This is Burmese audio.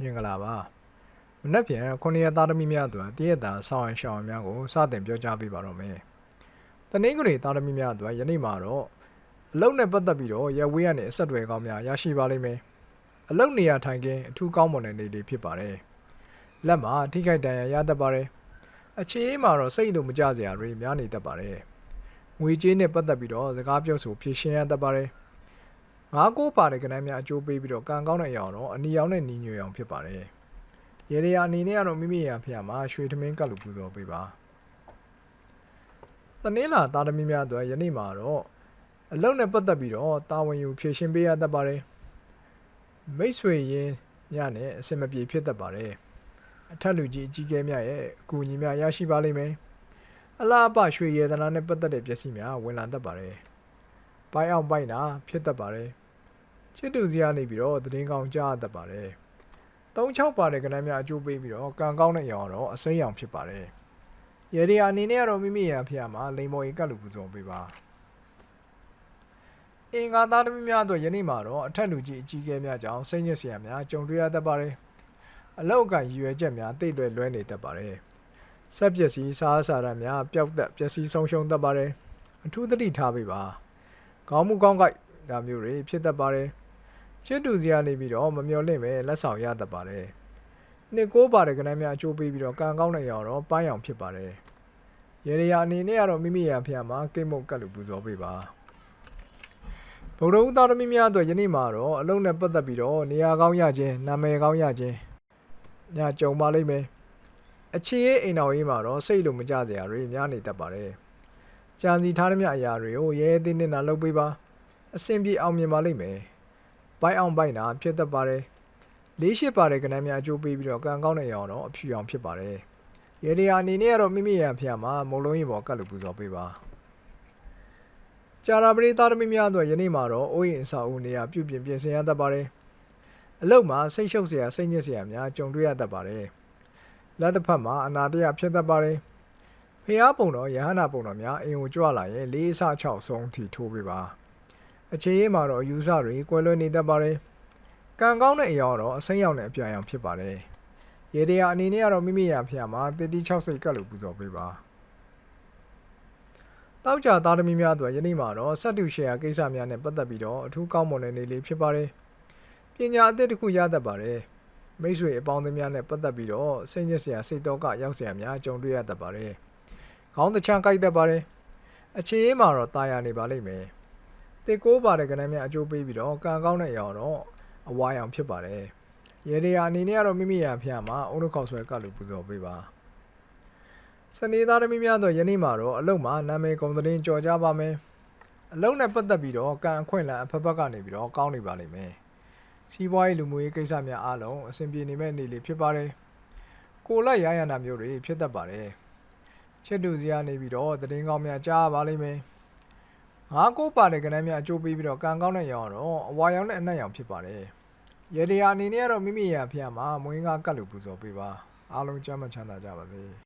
မြင်္ဂလာပါမနက်ဖြန်ခုနှစ်ရက်သားသမီးများအတွက်တည့်ရတာဆောင်းရန်ရှောင်းများကိုစတင်ပြောကြားပေးပါတော့မယ်တနင်္ဂနွေသားသမီးများအတွက်ယနေ့မှာတော့အလုပ်နဲ့ပတ်သက်ပြီးတော့ရဝေးရနေအဆက်အသွယ်ကောင်းများရရှိပါလိမ့်မယ်အလုပ်နေရာထိုင်ခင်းအထူးကောင်းမွန်တဲ့နေလေးဖြစ်ပါတယ်လက်မှာထိခိုက်ဒဏ်ရာရတတ်ပါတယ်အခြေအေးမှာတော့စိတ်လိုမကြစရာတွေများနေတတ်ပါတယ်ငွေကြေးနဲ့ပတ်သက်ပြီးတော့စကားပြောဆိုဖြည့်ရှင်းရတတ်ပါတယ် ငါးကိုးပါတဲ့ကဏ္ဍများအကျိုးပေးပြီးတော့ကံကောင်းတဲ့အရာတော့အနီရောင်နဲ့ညီညွတ်အောင်ဖြစ်ပါတယ်ရေရရာအနေနဲ့ကတော့မိမိရာဖျာမှာရွှေသမင်းကတ်လို့ပူဇော်ပေးပါတနင်္လာသားသမီးများအတွက်ယနေ့မှာတော့အလုံးနဲ့ပတ်သက်ပြီးတော့တာဝန်ယူဖြည့်ရှင်းပေးရတတ်ပါတယ်မိတ်ဆွေရင်းများနဲ့အစင်မပြေဖြစ်တတ်ပါတယ်အထက်လူကြီးအကြီးအကဲများရဲ့အကူအညီများရရှိပါလိမ့်မယ်အလားအပရွှေရတနာနဲ့ပတ်သက်တဲ့ပစ္စည်းများဝင်လာတတ်ပါတယ်ပိုင်အောင်ပိုင်တာဖြစ်တတ်ပါတယ် ချစ်တူစရာနေပြီးတော့သတင်းကောင်းကြားတတ်ပါတယ်36ပါတဲ့ကဏ္ဍများအကျိုးပေးပြီးတော့ကံကောင်းတဲ့အရာတော့အစိမ်းရောင်ဖြစ်ပါတယ်ရေဒီယာအနေနဲ့ကတော့မိမိရာဖျားမှာလိန်မော်ရီကတ်လူပူဇော်ပေးပါအင်္ဂါသားသမီးများတို့ယနေ့မှာတော့အထက်လူကြီးအကြီးအကဲများကြောင့်စိတ်ညစ်စရာများကြုံတွေ့ရတတ်ပါတယ်အလောက်အကန်ရည်ရွယ်ချက်များတိတ်လွယ်လွဲနေတတ်ပါတယ်ဆက်ပစ္စည်းစားစာရများပျောက်သက်ပျက်စီးဆုံးရှုံးတတ်ပါတယ်အထူးသတိထားပေးပါခေါင်းမှုကောင်းကိုက်ဒါမျိုးတွေဖြစ်တတ်ပါတယ် ချစ်တူစရာနေပြီးတော့မမျော်လင့်ပဲလက်ဆောင်ရတတ်ပါတယ်နှစ်ကိုးပါတဲ့ကဏ္ဍများအကျိုးပေးပြီးတော့ကံကောင်းတဲ့ရောင်တော့ပန်းရောင်ဖြစ်ပါတယ်ရေရရာအနေနဲ့ကတော့မိမိရာဖျားမှာကိတ်မုတ်ကတ်လူပူဇော်ပေးပါဗုဒ္ဓဦးသားသမီးများအတွက်ယနေ့မှာတော့အလုံးနဲ့ပတ်သက်ပြီးတော့နေရာကောင်းရခြင်းနာမည်ကောင်းရခြင်းညကြုံပါလိမ့်မယ်အခြေရေးအိမ်တော်ရေးမှာတော့စိတ်လိုမကြစရာတွေများနေတတ်ပါတယ်ကြံစီထားသမျှအရာတွေကိုရဲရဲတင်းတင်းနာလုပ်ပေးပါအဆင်ပြေအောင်မြင်ပါလိမ့်မယ် ဘိုက်အောင်ဘိုက်နာဖြစ်တတ်ပါတယ်လေးရှိပါတဲ့ကဏ္ဍများအကျိုးပေးပြီးတော့ကံကောင်းတဲ့ရောင်တော့အဖြူရောင်ဖြစ်ပါတယ်ရေဒီယာအနေနဲ့ကတော့မိမိရဖျားမှာမုံလုံးရင်ပေါ်ကတ်လို့ပူဇော်ပေးပါကြာရာပရိသတ်သမီးများအတွက်ယနေ့မှာတော့အိုးရင်အစာအုပ်နေရာပြုပြင်ပြင်ဆင်ရတတ်ပါတယ်အလုတ်မှာစိတ်ရှုပ်စရာစိတ်ညစ်စရာများကြုံတွေ့ရတတ်ပါတယ်လက်တစ်ဖက်မှာအနာတရဖြစ်တတ်ပါတယ်ဖျားပုံတော်ယဟနာပုံတော်များအိမ်ကိုကြွလာရင်လေးအစ6ဆုံးထိထိုးပေးပါ အခြေရေးမှာတော့ယူဆတွေကွဲလွဲနေတတ်ပါတယ်ကံကောင်းတဲ့အရာတော့အစိမ်းရောင်နဲ့အပြာရောင်ဖြစ်ပါတယ်ရေတရာအနေနဲ့ကတော့မိမိရာဖျားမှာတတိ6စိတ်ကတ်လို့ပူဇော်ပေးပါတောက်ကြသားသမီးများအတွက်ယနေ့မှာတော့စက်တူရှယ်ယာကိစ္စများနဲ့ပတ်သက်ပြီးတော့အထူးကောင်းမွန်တဲ့နေ့လေးဖြစ်ပါတယ်ပညာအသစ်တစ်ခုရတတ်ပါတယ်မိတ်ဆွေအပေါင်းအသင်းများနဲ့ပတ်သက်ပြီးတော့စိတ်ညစ်စရာစိတ်တော့ကရောက်စရာများကြုံတွေ့ရတတ်ပါတယ်ခေါင်းတချမ်းကြိုက်တတ်ပါတယ်အခြေအေးမှာတော့တာယာနေပါလိမ့်မယ် တေကိုးပါတဲ့ကဏ္ဍများအကျိုးပေးပြီးတော့ကံကောင်းတဲ့အရာတော့အဝါရောင်ဖြစ်ပါတယ်ရေဒီယာအနေနဲ့ကတော့မိမိရာဖျားမှာအုံနှခေါက်ဆွဲကလူပူဇော်ပေးပါစနေသားသမီးများတော့ယနေ့မှာတော့အလုတ်မှာနာမည်ကုန်သတင်းကြော်ကြပါမယ်အလုတ်နဲ့ပတ်သက်ပြီးတော့ကံအခွင့်အလမ်းအဖက်ဖက်ကနေပြီးတော့ကောင်းနေပါလိမ့်မယ်စီးပွားရေးလူမှုရေးကိစ္စများအားလုံးအဆင်ပြေနေမဲ့နေ့လေးဖြစ်ပါတယ်ကိုလက်ရရနာမျိုးတွေဖြစ်တတ်ပါတယ်ချစ်တူစရာနေပြီးတော့သတင်းကောင်းများကြားပါလိမ့်မယ် ငါးကိုပါတဲ့ကဏ္ဍများအကျိုးပေးပြီးတော့ကံကောင်းတဲ့ရောင်တော့အဝါရောင်နဲ့အနက်ရောင်ဖြစ်ပါတယ်ရေဒီယာအနေနဲ့ကတော့မိမိရာဖျားမှာမွေးကားကတ်လို့ပူဇော်ပေးပါအားလုံးကျမ်းမှချမ်းသာကြပါစေ